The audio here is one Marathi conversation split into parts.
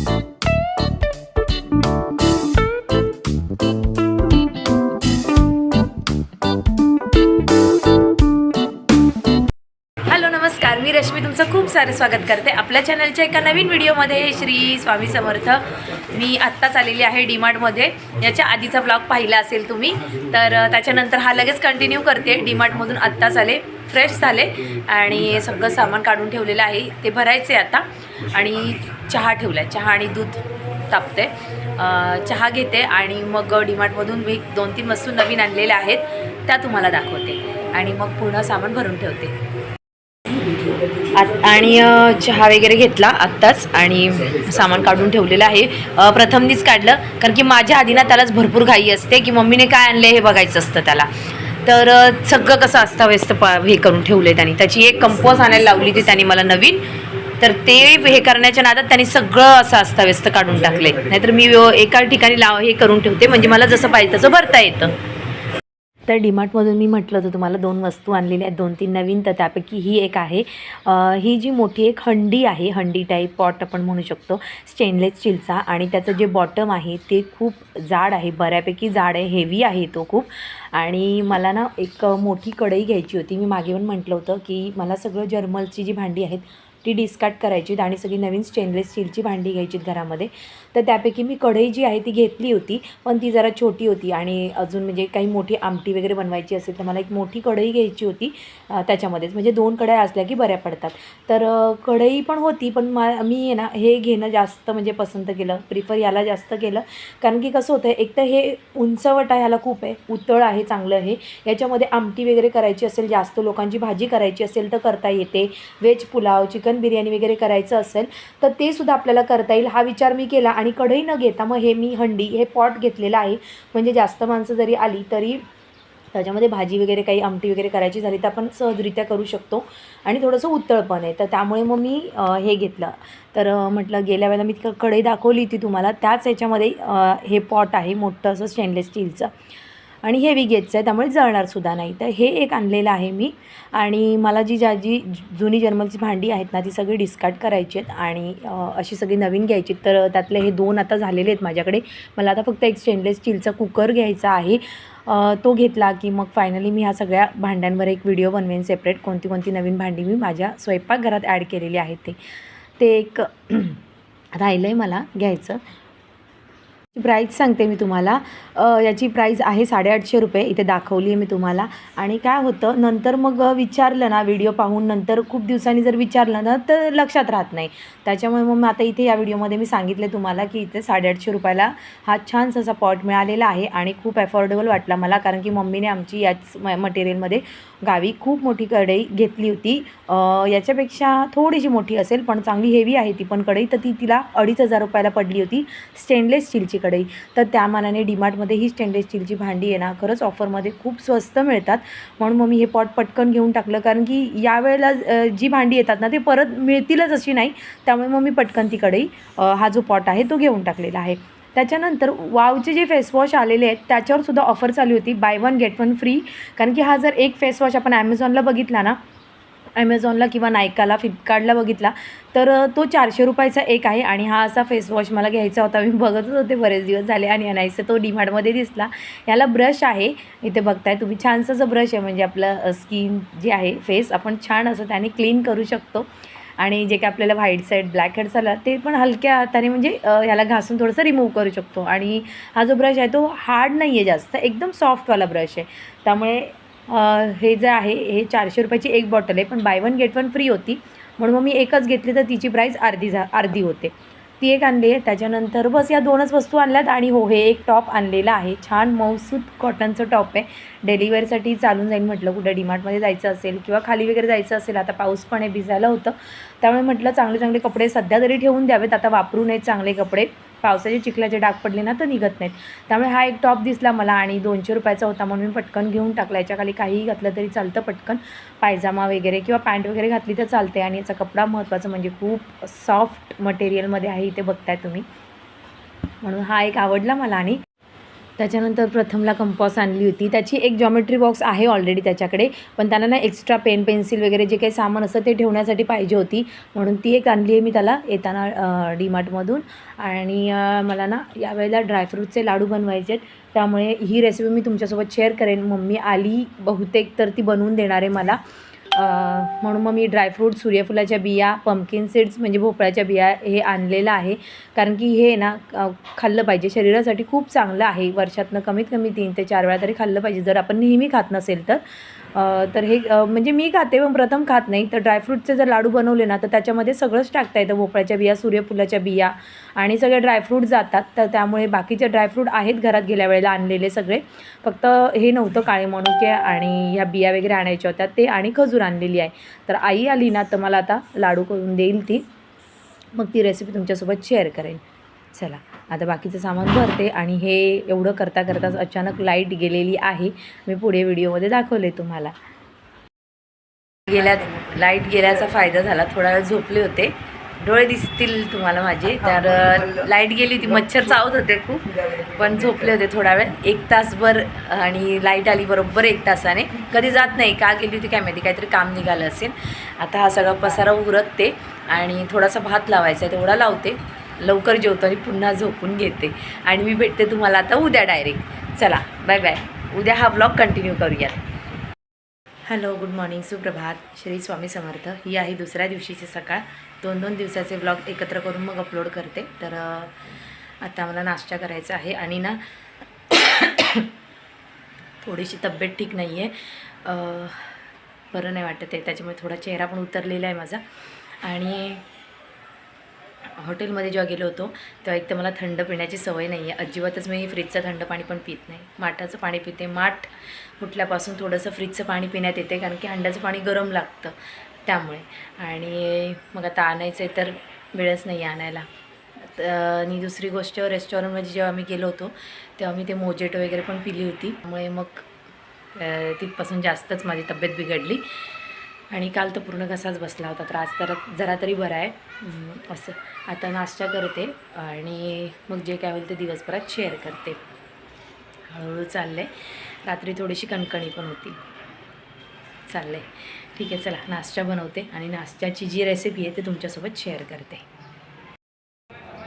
हॅलो नमस्कार. मी रश्मी तुमचं खूप सारं स्वागत करते आपल्या चॅनलच्या एका नवीन व्हिडिओमध्ये. श्री स्वामी समर्थ. मी आत्ताच आलेली आहे डीमार्टमध्ये. याच्या आधीचा ब्लॉग पाहिला असेल तुम्ही तर त्याच्यानंतर हा लगेच कंटिन्यू करते. डीमार्टमधून आत्ताच आले फ्रेश झाले. आणि सगळं सामान काढून ठेवलेलं आहे. ते भरायचे आता. आणि चहा ठेवला आहे चहा आणि दूध तापते. चहा घेते आणि मग डीमार्टमधून मी दोन तीन वस्तू नवीन आणलेल्या आहेत त्या तुम्हाला दाखवते. आणि मग पूर्ण सामान भरून ठेवते. आत- आणि चहा वगैरे घेतला आत्ताच आणि सामान काढून ठेवलेलं आहे. प्रथमनीच काढलं कारण की माझ्या आधी ना त्यालाच भरपूर घाई असते की मम्मीने काय आणले हे बघायचं असतं त्याला. तर सगळं कसं अस्ताव्यस्त प हे करून ठेवले त्यांनी. त्याची एक कंपोज आणायला लावली ती त्यांनी मला नवीन. तर ते हे करण्याच्या नादात त्यांनी सगळं असं अस्ताव्यस्त काढून टाकले नाहीतर मी एका ठिकाणी लाव हे करून ठेवते. म्हणजे मला जसं पाहिजे तसं भरता येतं. तर डीमार्टमधून मी म्हटलं होतं तुम्हाला दोन वस्तू आणलेल्या आहेत. दोन तीन नवीन तर त्यापैकी ही एक आहे. ही जी मोठी एक हंडी आहे हंडी टाईप पॉट आपण म्हणू शकतो स्टेनलेस स्टीलचा आणि त्याचं जे बॉटम आहे ते खूप जाड आहे. बऱ्यापैकी जाड आहे हेवी आहे तो खूप. आणि मला ना एक मोठी कढई घ्यायची होती. मी मागे पण म्हटलं होतं की मला सगळं जर्मलची जी भांडी आहेत ती डिस्कार्ड करायची आणि सगळी नवीन स्टेनलेस स्टीलची भांडी घ्यायची घरामध्ये. तर त्यापैकी मी कढई जी आहे ती घेतली होती पण ती जरा छोटी होती आणि अजून म्हणजे काही मोठी आमटी वगैरे बनवायची असेल तर मला एक मोठी कढई घ्यायची होती त्याच्यामध्येच. म्हणजे दोन कढया असल्या की बऱ्या पडतात. तर कढई पण होती पण मा मी आहे ना हे घेणं जास्त म्हणजे पसंत केलं. प्रिफर याला जास्त केलं. कारण की कसं होतं एक तर हे उंचवट आहे ह्याला खूप आहे उतळ आहे चांगलं आहे याच्यामध्ये आमटी वगैरे करायची असेल जास्त लोकांची भाजी करायची असेल तर करता येते. Veg pulao chicken chicken biryani वगैरे करायचं असेल तर ते सुद्धा आपल्याला करता येईल. हा विचार मी केला आणि कढई न घेता मग हे मी हंडी हे पॉट घेतलेलं आहे. म्हणजे जास्त माणसं जरी आली तरी त्याच्यामध्ये भाजी वगैरे काही आमटी वगैरे करायची झाली तर आपण सहजरित्या करू शकतो. आणि थोडंसं उत्तळ पण आहे. तर त्यामुळे मग मी हे घेतलं. तर म्हटलं गेल्या वेळेला मी कढई दाखवली होती तुम्हाला. त्याच याच्यामध्ये हे पॉट आहे मोठं असं स्टेनलेस स्टीलचं आणि हेवी गेजचं आहे त्यामुळे जळणारसुद्धा नाही. तर हे एक आणलेलं आहे मी. आणि मला जी ज्या जी जुनी जर्मलची भांडी आहेत ना ती सगळी डिस्कार्ड करायची आहेत. आणि अशी सगळी नवीन घ्यायची आहेत. तर त्यातले हे दोन आता झालेले आहेत माझ्याकडे. मला आता फक्त एक स्टेनलेस स्टीलचा कुकर घ्यायचा आहे. तो घेतला की मग फायनली मी ह्या सगळ्या भांड्यांवर एक व्हिडिओ बनवेन सेपरेट कोणती कोणती नवीन भांडी मी माझ्या स्वयंपाकघरात ॲड केलेली आहेत ते. ते एक राहिलं आहे मला घ्यायचं. प्राईस सांगते मी तुम्हाला. याची प्राईस आहे साडेआठशे रुपये. इथे दाखवली आहे मी तुम्हाला. आणि काय होतं नंतर मग विचारलं ना व्हिडिओ पाहून नंतर खूप दिवसांनी जर विचारलं ना तर लक्षात राहत नाही. त्याच्यामुळे मग आता इथे या व्हिडिओमध्ये मी सांगितले तुम्हाला की इथे साडेआठशे रुपयाला हा छानसा असा पॉट मिळालेला आहे आणि खूप अफोर्डेबल वाटला मला. कारण की मम्मीने आमची याच म मटेरियलमध्ये गावी खूप मोठी कढई घेतली होती. याच्यापेक्षा थोडीशी मोठी असेल पण चांगली हेवी आहे ती. पण कढई तर ती तिला अडीच हजार रुपयाला पडली होती. स्टेनलेस स्टीलची कढई तर त्या मानाने डीमार्टमध्ये ही स्टेनलेस स्टीलची भांडी आहे ना खरंच ऑफरमध्ये खूप स्वस्त मिळतात. म्हणून मग मी हे पॉट पटकन घेऊन टाकलं. कारण की यावेळेला जी भांडी येतात ना ते परत मिळतीलच अशी नाही. त्यामुळे मग मी पटकन ती कढई हा जो पॉट आहे तो घेऊन टाकलेला आहे. त्याच्यानंतर वावचे जे फेसवॉश आलेले आहेत त्याच्यावर सुद्धा ऑफर चालू होती. Buy one get one free कारण की हा जर एक फेसवॉश आपण ॲमेझॉनला बघितला ना ॲमेझॉनला किंवा नायकाला फ्लिपकार्टला बघितला तर तो चारशे रुपयाचा एक आहे आणि हा असा फेसवॉश मला घ्यायचा होता. मी बघतच होते बरेच दिवस झाले आणि आणायचं तो डीमार्टमध्ये दिसला. याला ब्रश आहे. इथे बघताय तुम्ही छानसं असं ब्रश आहे. म्हणजे आपलं स्किन जे आहे फेस आपण छान असं त्याने क्लीन करू शकतो. आणि जे काही आपल्याला व्हाईट साईड ब्लॅक हेड झालं ते पण हलक्या हाताने म्हणजे ह्याला घासून थोडंसं रिमूव्ह करू शकतो. आणि हा जो ब्रश आहे तो हार्ड नाही आहे जास्त. एकदम सॉफ्टवाला ब्रश आहे. त्यामुळे हे जे आहे हे चारशे रुपयाची एक बॉटल आहे पण buy one get one free होती. म्हणून मग मी एकच घेतली तर तिची प्राईस अर्धी झा अर्धी होते. ती एक आणली आहे. त्याच्यानंतर बस या दोनच वस्तू आणल्यात आणि हो हे एक टॉप आणलेलं आहे. छान मौसूद कॉटनचं टॉप आहे. डेलिवेअरसाठी चालून जाईल म्हटलं कुठं डीमार्टमध्ये जायचं असेल किंवा खाली वगैरे जायचं असेल आता पाऊस पण आहे भिजायला होतं. त्यामुळे म्हटलं चांगले चांगले कपडे सध्या तरी ठेवून द्यावेत. आता वापरू नयेत चांगले कपडे. पावसाचे चिखलाचे डाग पडले ना तर निघत नाहीत. त्यामुळे हा एक टॉप दिसला मला आणि दोनशे रुपयाचा होता म्हणून मी पटकन घेऊन टाकला. याच्याखाली काहीही घातलं तरी चालतं पटकन. पायजामा वगैरे किंवा पॅन्ट वगैरे घातली तर चालते आणि याचा कपडा महत्त्वाचा म्हणजे खूप सॉफ्ट मटेरियलमध्ये आहे इथे बघताय तुम्ही. म्हणून हा एक आवडला मला आणि त्याच्यानंतर प्रथमला कंपॉस आणली होती. त्याची एक जॉमेट्री बॉक्स आहे ऑलरेडी त्याच्याकडे. पण त्यांना ना एक्स्ट्रा पेन पेन्सिल वगैरे जे काही सामान असतं ते ठेवण्यासाठी पाहिजे होती. म्हणून ती एक आणली आहे मी त्याला येताना डीमार्टमधून आणि मला ना यावेळेला ड्रायफ्रूटचे लाडू बनवायचे आहेत. त्यामुळे ही रेसिपी मी तुमच्यासोबत शेअर करेन. मम्मी आली बहुतेक तर ती बनवून देणार आहे मला. म्हणून मग मी ड्रायफ्रूट सूर्यफुलाच्या बिया पंपकिन सीड्स म्हणजे भोपळ्याच्या बिया हे आणलेलं आहे. कारण की हे ना खाल्लं पाहिजे. शरीरासाठी खूप चांगलं आहे. वर्षातनं कमीत कमी तीन ते चार वेळा तरी खाल्लं पाहिजे. जर आपण नेहमी खात नसेल तर. तर हे म्हणजे मी खाते पण प्रथम खात नाही. तर ड्रायफ्रूटचे जर लाडू बनवले ना तर त्याच्यामध्ये सगळंच टाकता येतं. भोपळ्याच्या बिया सूर्यफुलाच्या बिया आणि सगळे ड्रायफ्रूट जातात. तर त्यामुळे बाकीचे ड्रायफ्रूट आहेत घरात गेल्या वेळेला आणलेले सगळे. फक्त हे नव्हतं काळे मनुके आणि ह्या बिया वगैरे आणायच्या होत्या. ते आणि खजूर आणलेली आहे. तर आई आली ना तर मला आता लाडू करून देईल ती. मग ती रेसिपी तुमच्यासोबत शेअर करेन. चला आता बाकीचं सामान भरते आणि हे एवढं करता करताच अचानक लाइट गेलेली आहे. मी पुढे व्हिडिओमध्ये दाखवले तुम्हाला. गेल्या लाइट गेल्याचा फायदा झाला. थोडा वेळ झोपले होते. डोळे दिसतील तुम्हाला माझे. तर लाइट गेली होती मच्छर चावत होते खूप पण झोपले होते थोडा वेळ. एक तासभर आणि लाइट आली बरोबर एक तासाने. कधी जात नाही का गेली होती काय माहिती काहीतरी काम निघालं असेल. आता हा सगळा पसारा उरकते आणि थोडासा भात लावायचा आहे तेवढा लावते. लवकर जेवतो आणि पुन्हा झोपून घेते. आणि मी भेटते तुम्हाला आता उद्या डायरेक्ट चला बाय बाय उद्या हा ब्लॉग कंटिन्यू करूयात. Hello good morning. सुप्रभात. श्री स्वामी समर्थ. ही आहे दुसऱ्या दिवशीची सकाळ. दोन दोन दिवसाचे ब्लॉग एकत्र करून मग अपलोड करते. तर आता मला नाश्ता करायचा आहे आणि ना थोडीशी तब्येत ठीक नाही आहे बरं नाही वाटत आहे. त्याच्यामुळे थोडा चेहरा पण उतरलेला आहे माझा. आणि हॉटेलमध्ये जेव्हा गेलो होतो तेव्हा एक तर मला थंड पिण्याची सवय नाही आहे अजिबातच मी फ्रीजचं थंड पाणी पण पित नाही. माठाचं पाणी पिते. माठ फुटल्यापासून थोडंसं फ्रीजचं पाणी पिण्यात येते कारण की अंड्याचं पाणी गरम लागतं त्यामुळे. आणि मग आता आणायचं आहे तर वेळच नाही आहे आणायला आणि दुसरी गोष्ट रेस्टॉरंटमध्ये जेव्हा आम्ही गेलो होतो तेव्हा मी ते मोजेटो वगैरे पण पिली होती. त्यामुळे मग तिथपासून जास्तच माझी तब्येत बिघडली. आणि काल तर पूर्ण कसाच बसला होता त्रास तर जरा तरी बरा आहे. असं. आता नाश्ता करते आणि मग जे काय होईल ते दिवसभरात शेअर करते. हळूहळू चाललं आहे रात्री थोडीशी कणकणी पण होती. चाललं आहे ठीक आहे चला नाश्ता बनवते आणि नाश्त्याची जी रेसिपी आहे ती तुमच्यासोबत शेअर करते.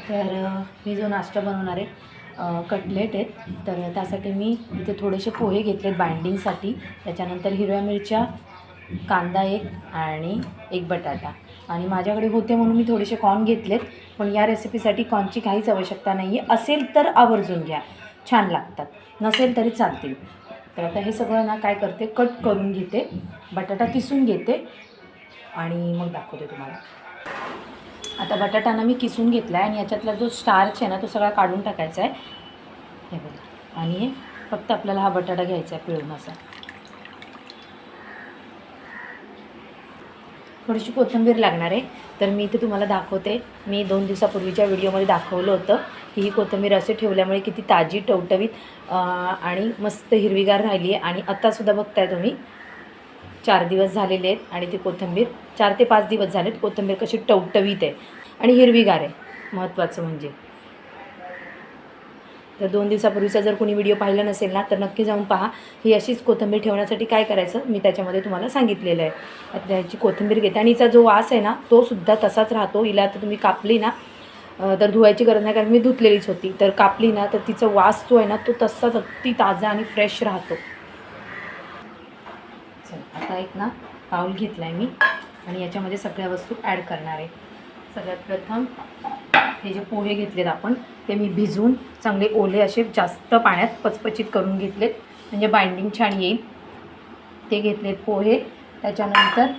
तर मी जो नाश्ता बनवणार आहे कटलेट आहेत तर त्यासाठी मी इथे थोडेसे पोहे घेतलेत बाइंडिंगसाठी त्याच्यानंतर हिरव्या मिरच्या कांदा एक आणि एक बटाटा. आणि माझ्याकडे होते म्हणून मी थोडेसे कॉर्न घेतलेत. पण या रेसिपीसाठी कॉर्नची काहीच आवश्यकता नाही आहे असेल तर आवर्जून घ्या. छान लागतात. नसेल तरी चालतील. तर आता हे सगळं ना काय करते? कट करून घेते. बटाटा किसून घेते. आणि मग दाखवते तुम्हाला. आता बटाटा ना मी किसून घेतला आहे आणि याच्यातला जो स्टार्च आहे ना तो सगळा काढून टाकायचा आहे. हे बघा. आणि फक्त आपल्याला हा बटाटा घ्यायचा आहे पिळून असा. थोडीशी कोथिंबीर लागणार आहे. तर मी इथे तुम्हाला दाखवते. मी दोन दिवसापूर्वीच्या व्हिडिओमध्ये दाखवलं होतं की ही कोथिंबीर असे ठेवल्यामुळे किती ताजी टवटवीत आणि मस्त हिरवीगार राहिली आहे. आणि आत्तासुद्धा बघताय तुम्ही चार दिवस झालेले आहेत आणि ती कोथिंबीर चार ते पाच दिवस झालेत कोथिंबीर कशी टवटवीत आहे आणि हिरवीगार आहे. महत्त्वाचं म्हणजे. तर दोन दिवसापूर्वीचा जर कोणी व्हिडिओ पाहिला नसेल ना तर नक्की जाऊन पहा. ही अशीच कोथिंबीर ठेवण्यासाठी काय करायचं मी त्याच्यामध्ये तुम्हाला सांगितलेलं आहे. आता ह्याची कोथिंबीर घेते. आणि हिचा जो वास आहे ना तो सुद्धा तसाच राहतो. हिला आता तुम्ही कापली ना तर धुवायची गरज नाही कारण मी धुतलेलीच होती. तर कापली ना तर तिचा वास जो आहे ना तो तसाच अगदी ताजा आणि फ्रेश राहतो. चल आता एक ना पाऊल घेतला आहे मी. आणि याच्यामध्ये सगळ्या वस्तू ॲड करणार आहे. सगळ्यात प्रथम हे जे पोहे घेतलेत आपण ते मी भिजवून चांगले ओले असे जास्त पाण्यात पचपचित करून घेतलेत. म्हणजे बाइंडिंग छान येईल. ते घेतलेत पोहे. त्याच्यानंतर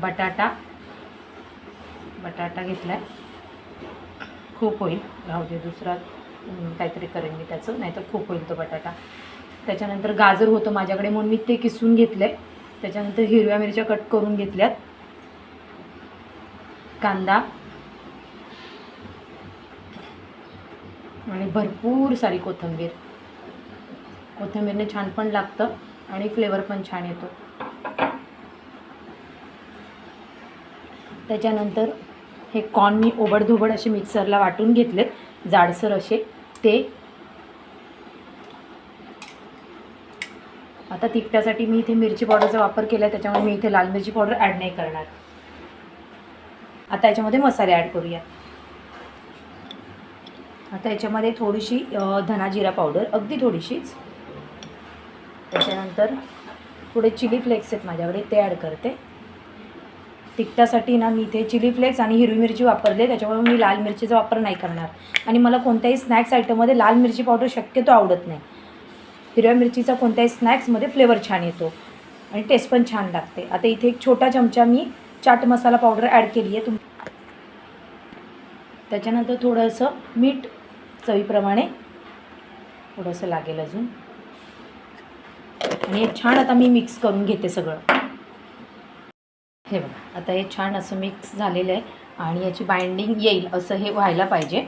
बटाटा. बटाटा घेतला आहे खूप होईल. राहू दे दुसरा काहीतरी करेन मी त्याचं. नाहीतर खूप होईल तो बटाटा. त्याच्यानंतर गाजर होतं माझ्याकडे म्हणून मी ते किसून घेतलं आहे त्याच्यानंतर हिरव्या मिरच्या कट करून घेतल्यात. कांदा. आणि भरपूर सारी कोथिंबीर. कोथिंबीरने छान पण लागतं आणि फ्लेवर पण छान येतो. त्याच्यानंतर हे कॉर्न मी ओबडधोबड असे मिक्सरला वाटून घेतलेत. जाडसर असे. ते आता तिखटासाठी मी इथे मिरची पावडरचा वापर केला आहे त्याच्यामुळे मी इथे लाल मिरची पावडर ॲड नाही करणार. आता याच्यामध्ये मसाले ॲड करूया. आता याच्यामध्ये थोडीशी धना जिरा पावडर अगदी थोडीशीच. त्याच्यानंतर थोडे चिली फ्लेक्स आहेत माझ्याकडे ते ॲड करते. तिखटासाठी ना मी इथे चिली फ्लेक्स आणि हिरवी मिरची वापरले त्याच्यामुळे मी लाल मिरचीचा वापर नाही करणार. आणि मला कोणत्याही स्नॅक्स आयटममध्ये लाल मिरची पावडर शक्यतो आवडत नाही. हिरव्या मिरचीचा कोणत्याही स्नॅक्समध्ये फ्लेवर छान येतो. आणि टेस्ट पण छान लागते. आता इथे एक छोटा चमचा मी चाट मसाला पावडर ॲड केली आहे तुम त्याच्यानंतर थोडंसं मीठ चवीप्रमाणे थोडंसं लागेल अजून. आणि हे छान आता मी मिक्स करून घेते सगळं. हे बघा आता हे छान असं मिक्स झालेलं आहे आणि याची बाइंडिंग येईल असं हे व्हायला पाहिजे.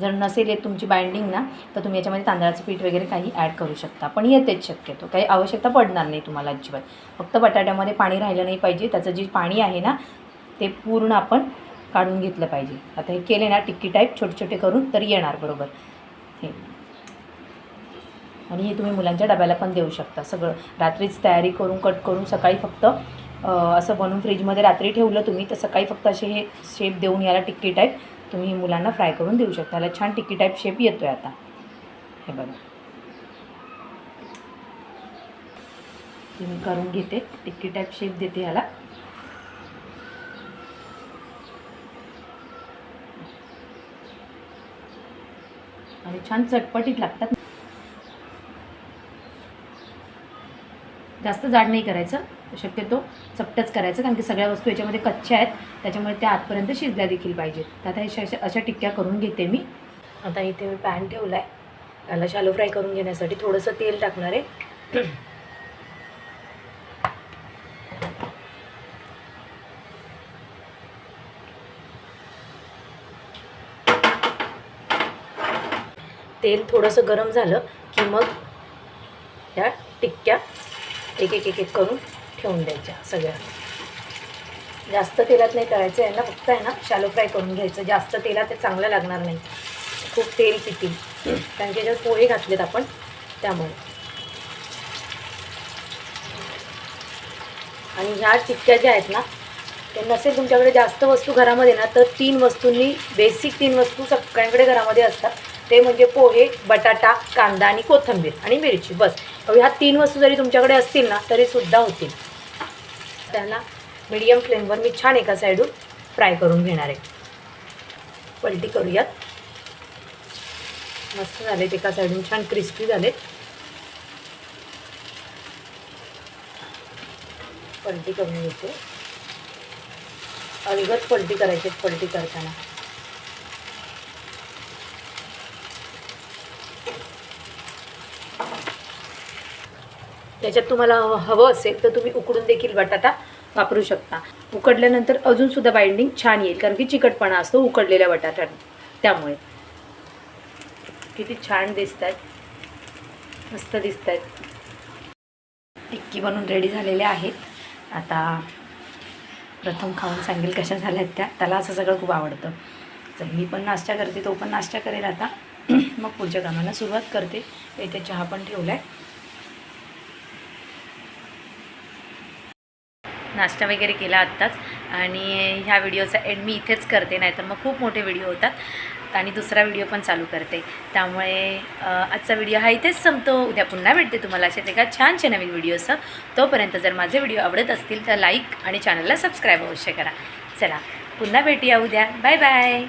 जर नसेल येत तुमची बाइंडिंग ना तर तुम्ही याच्यामध्ये तांदळाचं पीठ वगैरे काही ॲड करू शकता. पण येतेच शक्यतो. काही आवश्यकता पडणार नाही तुम्हाला अजिबात. फक्त बटाट्यामध्ये पाणी राहिलं नाही पाहिजे. त्याचं जे पाणी आहे ना ते पूर्ण आपण काढून घेतलं पाहिजे. आता हे केले ना टिक्की टाईप छोटे छोटे करून तर येणार बरोबर. हे. आणि हे तुम्ही मुलांच्या डब्याला पण देऊ शकता. सगळं रात्रीच तयारी करून कट करून सकाळी फक्त असं बनवून फ्रीजमध्ये रात्री ठेवलं तुम्ही तर सकाळी फक्त असे हे शेप देऊन याला टिक्की टाईप तुम्ही मुलांना फ्राय करून देऊ शकता. त्याला छान टिक्की टाईप शेप येतो आहे आता. हे बघा. तुम्ही करून घेते. टिक्की टाईप शेप देते याला. आणि छान चटपटीत लागतात. जास्त जाड नाही करायचं. शक्यतो चपटच करायचं कारण की सगळ्या वस्तू याच्यामध्ये कच्च्या आहेत. त्याच्यामुळे त्या आतपर्यंत शिजल्या देखील पाहिजेत. तर आता हे अशा अशा टिक्क्या करून घेते मी. आता इथे मी पॅन ठेवला आहे त्याला शालो फ्राय करून घेण्यासाठी थोडंसं तेल टाकणार आहे. तेल थोडंसं गरम झालं की मग ह्या टिक्क्या एक एक एक एक करून ठेवून द्यायच्या सगळ्या. जास्त तेलात नाही करायचं आहे ना फक्त आहे ना शालो फ्राय करून घ्यायचं. जास्त तेलात ते चांगलं लागणार नाही. खूप तेल पितील. कारण की याच्यात पोहे घातलेत आपण त्यामुळे. आणि ह्या चिटक्या ज्या आहेत ना ते नसेल तुमच्याकडे जास्त वस्तू घरामध्ये ना तर तीन वस्तूंनी बेसिक तीन वस्तू सगळ्यांकडे घरामध्ये असतात. ते म्हणजे पोहे बटाटा कांदा आणि कोथिंबीर आणि मिरची. बस. ह्या तीन वस्तू जरी तुमच्याकडे असतील ना तरी सुद्धा होतील. त्यांना मीडियम फ्लेमवर मी छान एका साईडून फ्राय करून घेणार आहे. पलटी करूयात. मस्त झालेत एका साईडून छान क्रिस्पी झालेत. पलटी करून घेते. अलगद पलटी करायची पलटी करताना. त्याच्यात तुम्हाला हवं असेल तर तुम्ही उकडून देखील बटाटा वापरू शकता. उकडल्यानंतर अजून सुद्धा बाइंडिंग छान येईल कारण की चिकटपणा असतो उकडलेल्या बटाट्यात त्यामुळे. किती छान दिसत आहेत मस्त दिसत आहेत टिक्की बनून रेडी झालेल्या आहेत. आता प्रथम खाऊन सांगेल कशा झाल्या आहेत त्या. त्याला असं सगळं खूप आवडतं. तर मी पण नाश्ता करते तो पण नाश्ता करेल आता. मग पुढच्या कामाला सुरुवात करते. इथे चहा पण ठेवला आहे नाश्ता वगैरे केला आत्ताच. आणि ह्या व्हिडिओचा एंड मी इथेच करते नाहीतर मग खूप मोठे व्हिडिओ होतात. आणि दुसरा व्हिडिओ पण चालू करते. त्यामुळे आजचा व्हिडिओ हा इथेच संपतो. उद्या पुन्हा भेटते तुम्हाला अशाच एका छानशा नवीन व्हिडिओचं. तोपर्यंत जर माझे व्हिडिओ आवडत असतील तर लाईक आणि चॅनलला सबस्क्राईब अवश्य करा. चला पुन्हा भेटूया उद्या. Bye bye.